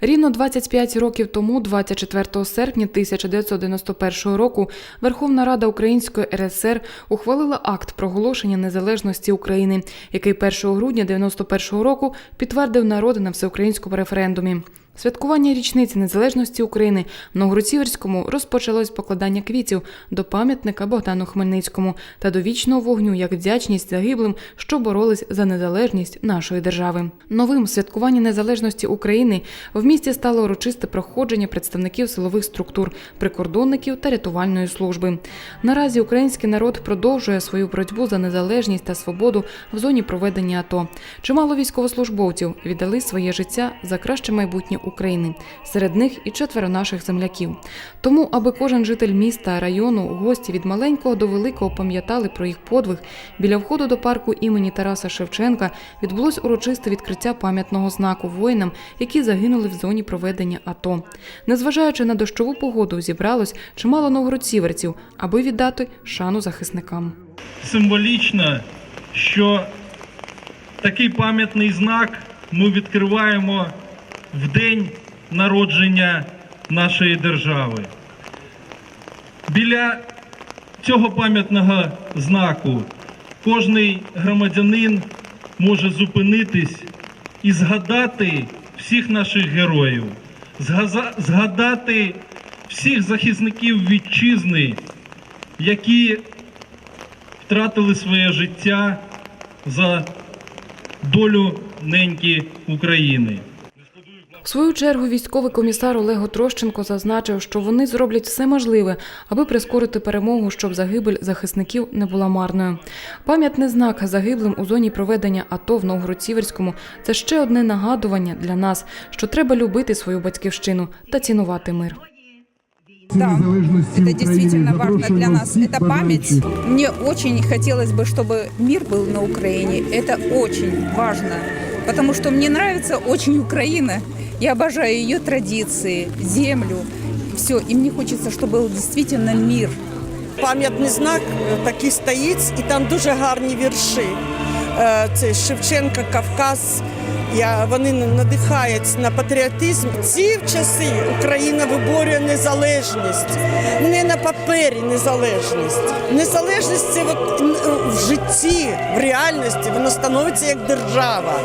Рівно 25 років тому, 24 серпня 1991 року, Верховна Рада Української РСР ухвалила акт проголошення незалежності України, який 1 грудня 91 року підтвердив народ на всеукраїнському референдумі. Святкування річниці незалежності України в Новгород-Сіверському розпочалось покладання квітів до пам'ятника Богдану Хмельницькому та до вічного вогню як вдячність загиблим, що боролись за незалежність нашої держави. Новим в святкуванні незалежності України в місті стало урочисте проходження представників силових структур, прикордонників та рятувальної служби. Наразі український народ продовжує свою боротьбу за незалежність та свободу в зоні проведення АТО. Чимало військовослужбовців віддали своє життя за краще майбутнє України. Серед них і четверо наших земляків. Тому, аби кожен житель міста, району, гості від маленького до великого пам'ятали про їх подвиг, біля входу до парку імені Тараса Шевченка відбулось урочисте відкриття пам'ятного знаку воїнам, які загинули в зоні проведення АТО. Незважаючи на дощову погоду, зібралось чимало новгородцівців, аби віддати шану захисникам. символічно, що такий пам'ятний знак ми відкриваємо в день народження нашої держави. Біля цього пам'ятного знаку кожний громадянин може зупинитись і згадати всіх наших героїв, згадати всіх захисників вітчизни, які втратили своє життя за долю неньки України. В свою чергу військовий комісар Олег Трощенко зазначив, що вони зроблять все можливе, аби прискорити перемогу, щоб загибель захисників не була марною. Пам'ятний знак загиблим у зоні проведення АТО в Новгород-Сіверському – це ще одне нагадування для нас, що треба любити свою батьківщину та цінувати мир. Да, незалежності это України. действительно важно Запрошуємо для нас. всіх Это память. бажаючих. Мне очень хотелось бы, чтобы мир был на Украине. Это очень важно, потому что мне нравится очень Украина. Я обожаю ее традиции, землю, все. И мне хочется, чтобы был действительно мир. Пам'ятний знак е, такий стоїть, і там дуже гарні вірші. Е, Це Шевченка, Кавказ. Я, вони надихають на патріотизм. Ці часи Україна виборює незалежність. Не на папері незалежність. Незалежність це в житті, в реальності, воно становиться як держава.